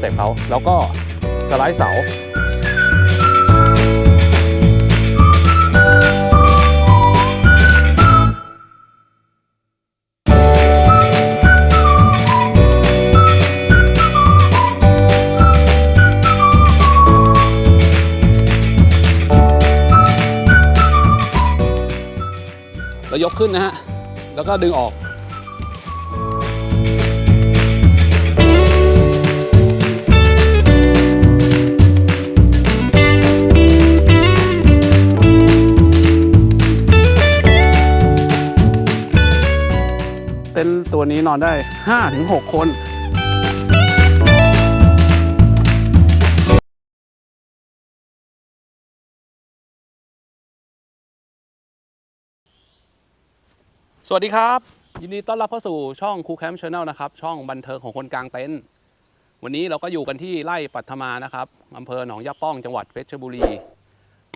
เตามสเต็ปเขาแล้วก็สไลด์เสาแล้วยกขึ้นนะฮะ แล้วก็ดึงออก ต็นท์ตัวนี้นอนได้ 5-6 คนสวัสดีครับ ยินดีต้อนรับเข้าสู่ช่องคูแคมป์ชาแนลนะครับ ช่องบันเทิงของคนกลางเต็นท์วันนี้เราก็อยู่กันที่ไร่ปัทมานะครับอำเภอหนองยาป้องจังหวัดเพชรบุรี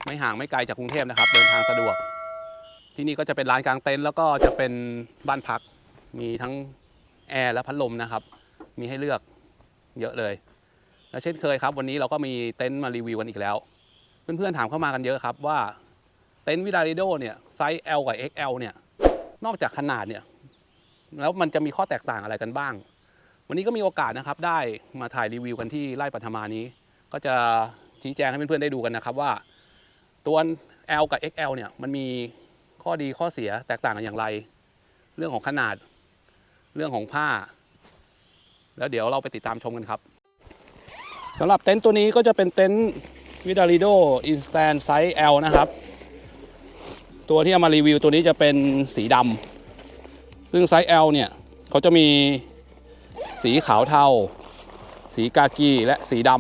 ไม่ห่างไม่ไกลจากกรุงเทพนะครับ เดินทางสะดวก ที่นี่ก็จะเป็นลานกลางเต็นท์แล้วก็จะเป็นบ้านพัก มีทั้งแอร์และพัดลมนะครับ มีให้เลือกเยอะเลย และเช่นเคยครับ วันนี้เราก็มีเต็นท์มารีวิวกันอีกแล้ว เพื่อนๆถามเข้ามากันเยอะครับว่าเต็นท์วิลาริโดเนี่ยไซส์ L กับ XL เนี่ยนอกจากขนาดเนี่ยแล้วมันจะมีข้อแตกต่างอะไรกันบ้าง วันนี้ก็มีโอกาสนะครับได้มาถ่ายรีวิวกันที่ไร่ปัทมานี้ ก็จะชี้แจงให้เพื่อนๆได้ดูกันนะครับว่า ตัว L กับ XL เนี่ยมันมีข้อดีข้อเสียแตกต่างกันอย่างไร เรื่องของขนาด เรื่องของผ้า แล้วเดี๋ยวเราไปติดตามชมกันครับสำหรับเต็นท์ตัวนี้ก็จะเป็นเต็นท์วิดาริโดอินสแตนไซส์ L นะครับ ตัวที่เอามารีวิวตัวนี้จะเป็นสีดำซึ่งไซส์ L เนี่ยเขาจะมีสีขาวเทา สีกากีและสีด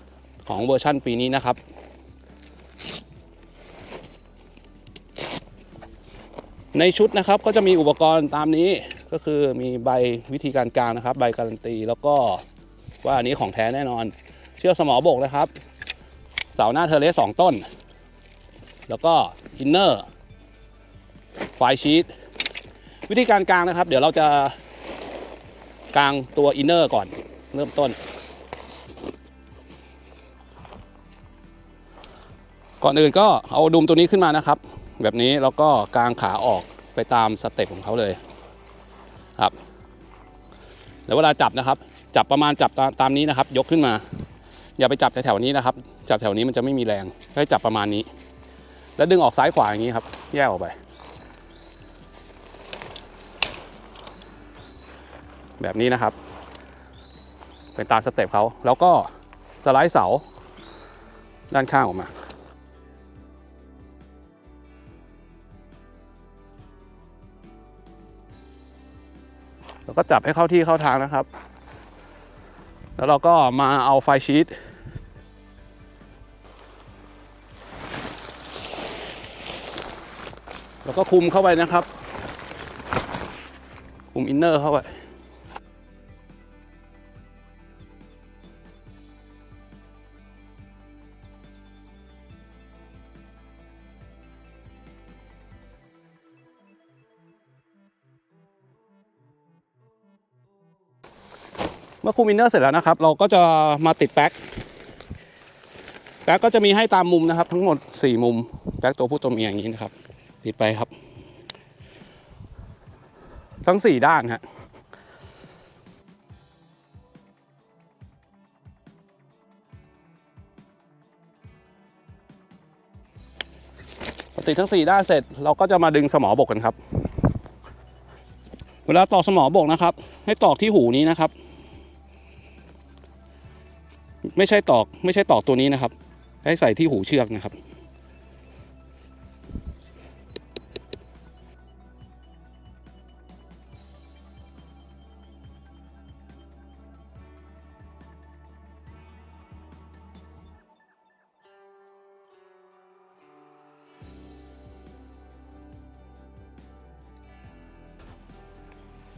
ำของเวอร์ชั่นปีนี้นะครับในชุดนะครับก็จะมีอุปกรณ์ตามนี้ ก็คือมีใบวิธีการกลางนะครับ ใบการันตีแล้วก็ว่าอันนี้ของแท้แน่นอน เชือกสมอบกนะครับ เสาหน้าเทเลสสองต้น แล้วก็อินเนอร์ไฟชีตวิธีการกลางนะครับ เดี๋ยวเราจะกลางตัวอินเนอร์ก่อนเริ่มต้น ก่อนอื่นก็เอาดุมตัวนี้ขึ้นมานะครับ แบบนี้แล้วก็กลางขาออกไปตามสเต็ปของเขาเลย ครับแล้วเวลาจับนะครับ จับประมาณจับตาตามนี้นะครับ ยกขึ้นมา อย่าไปจับแถวๆนี้นะครับ จับแถวนี้มันจะไม่มีแรงให้จับประมาณนี้ แล้วดึงออกซ้ายขวาอย่างนี้ครับ แยกออกไป แบบนี้นะครับ เป็นตามสเต็ปเขาแล้วก็สไลด์เสาด้านข้างออกมา แล้วก็จับให้เข้าที่เข้าทางนะครับ แล้วเราก็มาเอาไฟชีตแล้วก็คุมเข้าไปนะครับ คุมอินเนอร์เข้าไป คุมอินเนอร์เสร็จแล้วนะครับ เราก็จะมาติดแป๊กแป๊กก็จะมีให้ตามมุมนะครับ ทั้งหมด 4 มุมแป๊กตัวผู้ตัวเมียอย่างนี้นะครับ ติดไปครับ ทั้ง 4 ด้านฮะติดทั้ง 4 ด้านเสร็จเราก็จะมาดึงสมอบกกันครับ เวลาตอกสมอบกนะครับ ให้ตอกที่หูนี้นะครับ ไม่ใช่ตอก ไม่ใช่ตอกตัวนี้นะครับ ให้ใส่ที่หูเชือกนะครับ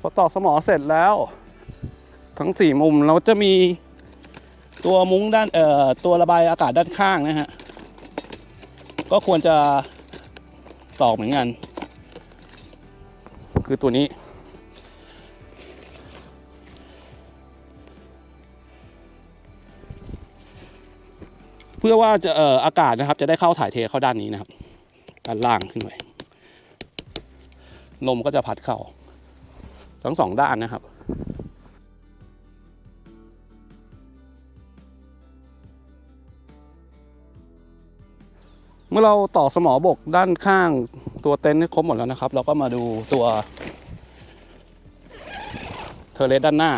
พอตอกสมอเสร็จแล้ว ทั้งสี่มุมเราจะมี ตัวมุ้งด้านเอ่อตัวระบายอากาศด้านข้างนะฮะก็ควรจะตอกเหมือนกัน คือตัวนี้เพื่อว่าจะเอ่ออากาศนะครับ จะได้เข้าถ่ายเทเข้าด้านนี้นะครับด้านล่างขึ้นไปลมก็จะพัดเข้า ทั้งสองด้านนะครับ มื่อเราต่อสมอบกด้านข้างตัวเต็นท์ให้ครบหมดแล้วนะครับ เราก็มาดูตัวเทเลสด้านหน้า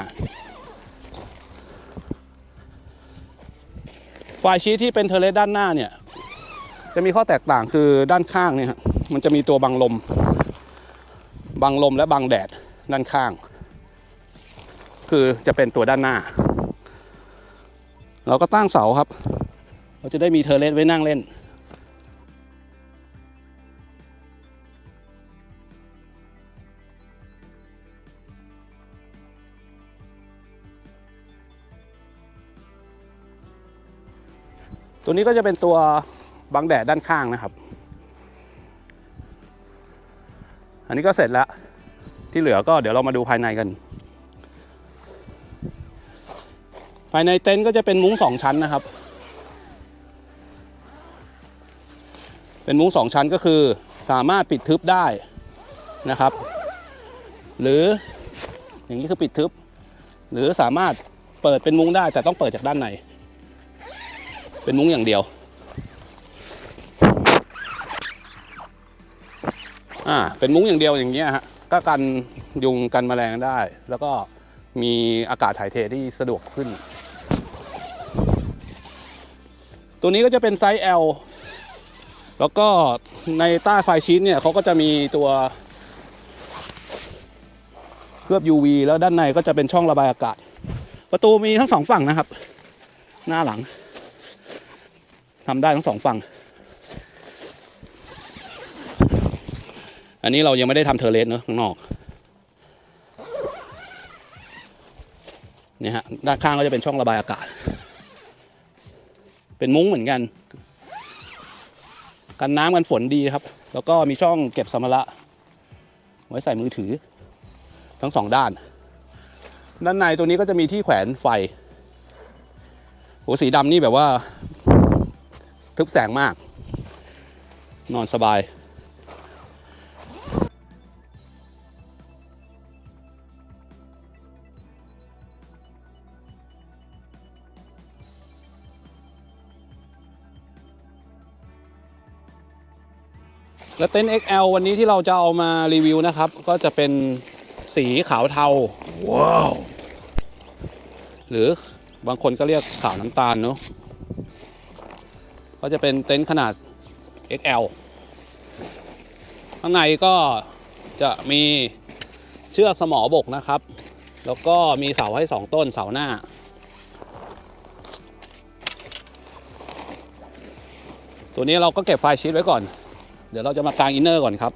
ไฟล์ชีทที่เป็นเทเลสด้านหน้าเนี่ย จะมีข้อแตกต่างคือด้านข้างเนี่ยมันจะมีตัวบังลม บังลมและบังแดดด้านข้าง คือจะเป็นตัวด้านหน้า เราก็ตั้งเสาครับ เราจะได้มีเทเลสไว้นั่งเล่น ตัวนี้ก็จะเป็นตัวบังแดดด้านข้างนะครับ อันนี้ก็เสร็จแล้ว ที่เหลือก็เดี๋ยวเรามาดูภายในกัน ภายในเต็นท์ก็จะเป็นมุ้งสองชั้นนะครับ เป็นมุ้งสองชั้นก็คือสามารถปิดทึบได้นะครับ หรืออย่างนี้คือปิดทึบ หรือสามารถเปิดเป็นมุ้งได้แต่ต้องเปิดจากด้านใน เป็นมุ้งอย่างเดียว อ่า เป็นมุ้งอย่างเดียวอย่างเงี้ยฮะ ก็กันยุงกันแมลงได้ แล้วก็มีอากาศถ่ายเทที่สะดวกขึ้น ตัวนี้ก็จะเป็นไซส์ L แล้วก็ในใต้ไฟชีตเนี่ยเขาก็จะมีตัวเคลือบ UV แล้วด้านในก็จะเป็นช่องระบายอากาศ ประตูมีทั้งสองฝั่งนะครับ หน้าหลัง ทำได้ทั้งสองฝั่ง อันนี้เรายังไม่ได้ทำเทอร์เลสเนอะข้างนอกเนี่ยฮะด้านข้างก็จะเป็นช่องระบายอากาศ เป็นมุ้งเหมือนกัน กันน้ำกันฝนดีครับ แล้วก็มีช่องเก็บสัมภาระไว้ใส่มือถือ ทั้งสองด้าน ด้านในตัวนี้ก็จะมีที่แขวนไฟโอ้สีดำนี่แบบว่า ทึบแสงมาก นอนสบายและเต็นท์ XL วันนี้ที่เราจะเอามารีวิวนะครับ ก็จะเป็นสีขาวเทาว้าว หรือบางคนก็เรียกขาวน้ำตาลเนอะ ก็จะเป็นเต็นท์ขนาด XL ข้างในก็จะมีเชือกสมอบกนะครับ แล้วก็มีเสาให้ 2 ต้นเสาหน้า ตัวนี้เราก็เก็บไฟล์ชีตไว้ก่อน เดี๋ยวเราจะมากางอินเนอร์ก่อนครับ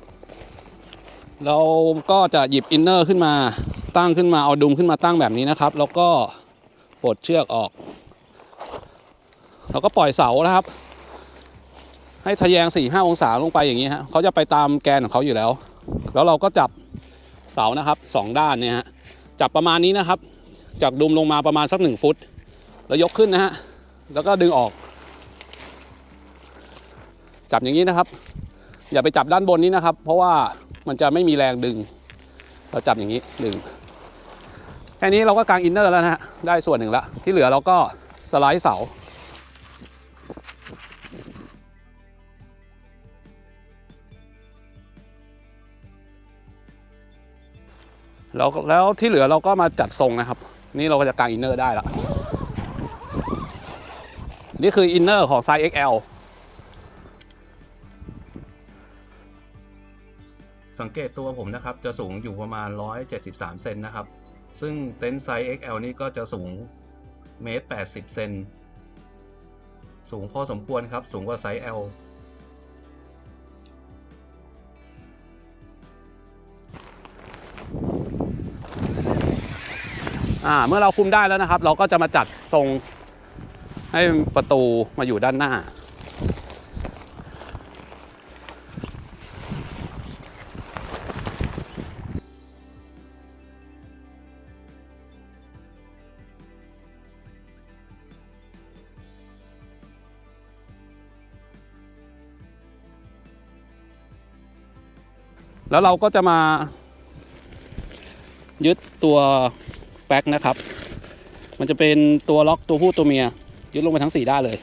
เราก็จะหยิบอินเนอร์ขึ้นมาตั้งขึ้นมาเอาดุมขึ้นมาตั้งแบบนี้นะครับ แล้วก็ปลดเชือกออก เราก็ปล่อยเสานะครับ ให้ทะแยง4 5องศาลงไปอย่างนี้ฮะเขาจะไปตามแกนของเขาอยู่แล้ว แล้วเราก็จับเสานะครับสองด้านเนี่ยฮะจับประมาณนี้นะครับ จากดุมลงมาประมาณสักหนึ่งฟุต แล้วยกขึ้นนะฮะแล้วก็ดึงออก จับอย่างนี้นะครับ อย่าไปจับด้านบนนี้นะครับ เพราะว่ามันจะไม่มีแรงดึง เราจับอย่างนี้ดึงแค่นี้เราก็กางอินเนอร์แล้วนะฮะได้ส่วนหนึ่งล้วที่เหลือเราก็สไลด์เสา แล้วแล้วที่เหลือเราก็มาจัดทรงนะครับ นี่เราก็จะกางอินเนอร์ได้ละนี่คืออินเนอร์ของไซส์ XL สังเกตตัวผมนะครับ จะสูงอยู่ประมาณ 173 เซนนะครับ ซึ่งเต็นท์ไซส์ XL นี่ก็จะสูงเมตร80 เซน สูงพอสมควรครับ สูงกว่าไซส์ L อ่าเมื่อเราคุมได้แล้วนะครับ เราก็จะมาจัดทรงให้ประตูมาอยู่ด้านหน้า แล้วเราก็จะมายึดตัว แป๊กนะครับ มันจะเป็นตัวล็อกตัวผู้ตัวเมียยึดลงไปทั้งสี่ด้านเลย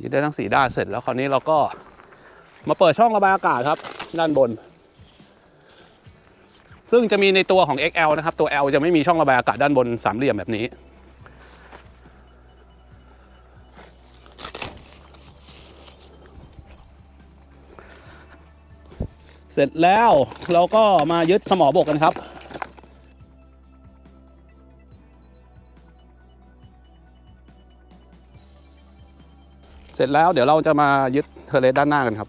ยึดได้ทั้งสี่ด้านเสร็จแล้วคราวนี้เราก็มาเปิดช่องระบายอากาศครับ ด้านบน ซึ่งจะมีในตัวของ XL นะครับ ตัว L จะไม่มีช่องระบายอากาศด้านบนสามเหลี่ยมแบบนี้ เสร็จแล้วเราก็มายึดสมอบกกันครับ เสร็จแล้วเดี๋ยวเราจะมายึดเทอร์เลสด้านหน้ากันครับ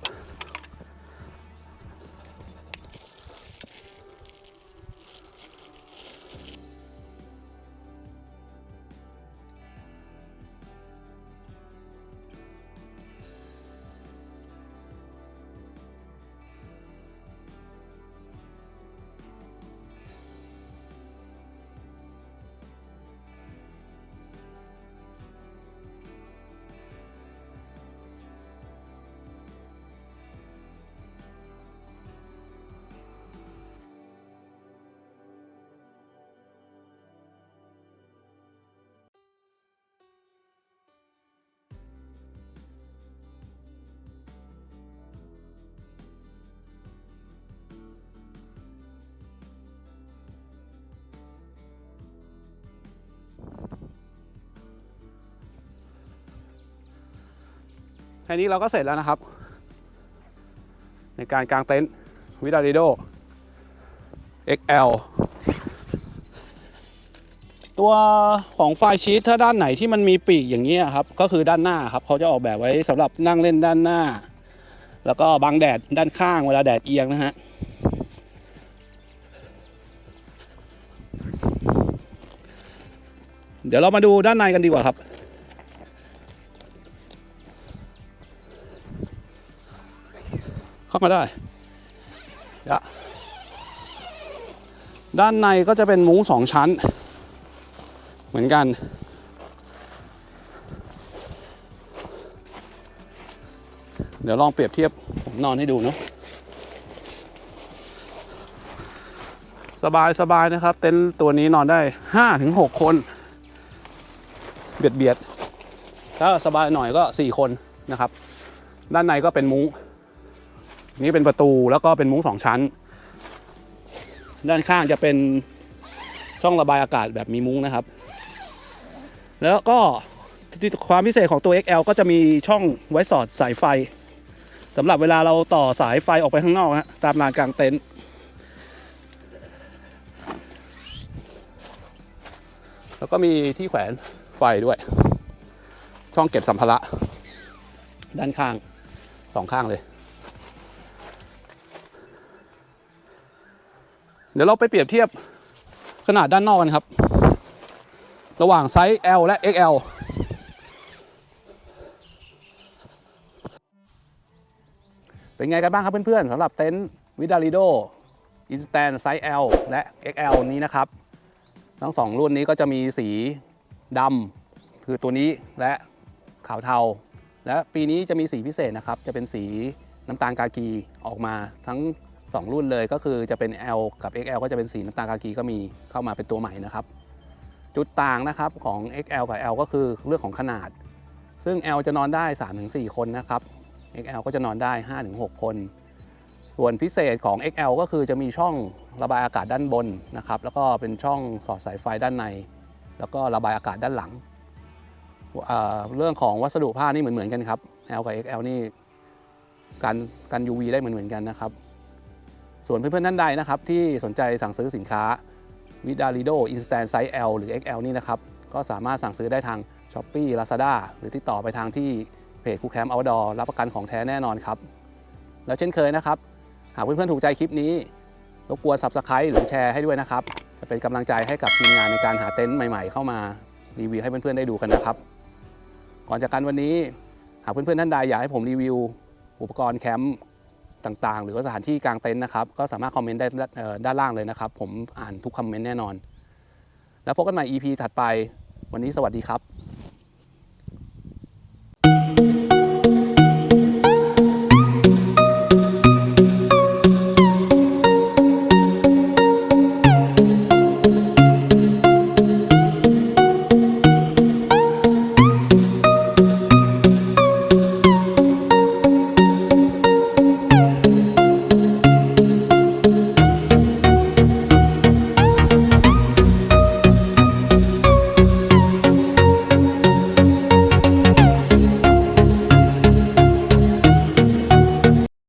แค่นี้เราก็เสร็จแล้วนะครับ ในการกางเต็นท์วิดาริโด XL ตัวของไฟชีตถ้าด้านไหนที่มันมีปีกอย่างนี้ครับ ก็คือด้านหน้าครับเขาจะออกแบบไว้สำหรับนั่งเล่นด้านหน้า แล้วก็บังแดดด้านข้างเวลาแดดเอียงนะฮะเดี๋ยวเรามาดูด้านในกันดีกว่าครับ เข้ามาได้ด้านในก็จะเป็นมุ้งสองชั้น เหมือนกัน เดี๋ยวลองเปรียบเทียบผมนอนให้ดูเนาะสบายสบายนะครับ เต็นท์ตัวนี้นอนได้ห้าถึงหกคน เบียดเบียดถ้าสบายหน่อยก็สี่คนนะครับ ด้านในก็เป็นมุ้ง นี่เป็นประตูแล้วก็เป็นมุ้งสองชั้น ด้านข้างจะเป็นช่องระบายอากาศแบบมีมุ้งนะครับ แล้วก็ความพิเศษของตัว XL ก็จะมีช่องไว้สอดสายไฟสำหรับเวลาเราต่อสายไฟออกไปข้างนอกฮะตามลานกลางเต็นท์แล้วก็มีที่แขวนไฟด้วย ช่องเก็บสัมภาระด้านข้างสองข้างเลย เดี๋ยวเราไปเปรียบเทียบขนาดด้านนอกกันครับ ระหว่างไซส์ L และ XL เป็นไงกันบ้างครับเพื่อนๆสำหรับเต็นท์วิดาริโดอินสแตนไซส์ L และ XL นี้นะครับ ทั้งสองรุ่นนี้ก็จะมีสีดำคือตัวนี้และขาวเทา และปีนี้จะมีสีพิเศษนะครับ จะเป็นสีน้ำตาลกากีออกมาทั้ง 2 รุ่นเลยก็คือจะเป็น L กับ XL ก็จะเป็นสีน้ำตาลกากีก็มีเข้ามาเป็นตัวใหม่นะครับ จุดต่างนะครับของ XL กับ L ก็คือเรื่องของขนาด ซึ่ง L จะนอนได้ 3-4 คนนะครับ XL ก็จะนอนได้ 5-6 คน ส่วนพิเศษของ XL ก็คือจะมีช่องระบายอากาศด้านบนนะครับ แล้วก็เป็นช่องสอดสายไฟด้านใน แล้วก็ระบายอากาศด้านหลังเเรื่องของวัสดุผ้านี่เหมือนๆกันครับ L กับ XL นี่กันกัน UV ได้เหมือนๆกันนะครับ ส่วนเพื่อนๆท่านใดนะครับที่สนใจสั่งซื้อสินค้าวิดาริโดอินสแตนไซส์ L หรือ XL นี่นะครับ ก็สามารถสั่งซื้อได้ทาง s h อ p e e Lazada หรือติดต่อไปทางที่เพจคูแคมป์เอาดอรับประกันของแท้แน่นอนครับ แล้วเช่นเคยนะครับ หากเพื่อนๆถูกใจคลิปนี้ รบกวน Subscribe หรือแชร์ให้ด้วยนะครับ จะเป็นกำลังใจให้กับทีมงานในการหาเต็นท์ใหม่ๆ เข้ามารีวิวให้เพื่อนๆได้ดูกันนะครับ ก่อนจากกันวันนี้ หากเพื่อนๆท่านใดอยากให้ผมรีวิว อุปกรณ์แคมป์ ต่างๆ หรือว่าสถานที่กลางเต็นท์นะครับ ก็สามารถคอมเมนต์ได้ด้านล่างเลยนะครับ ผมอ่านทุกคอมเมนต์แน่นอน แล้วพบกันใหม่ EP ถัดไป วันนี้สวัสดีครับ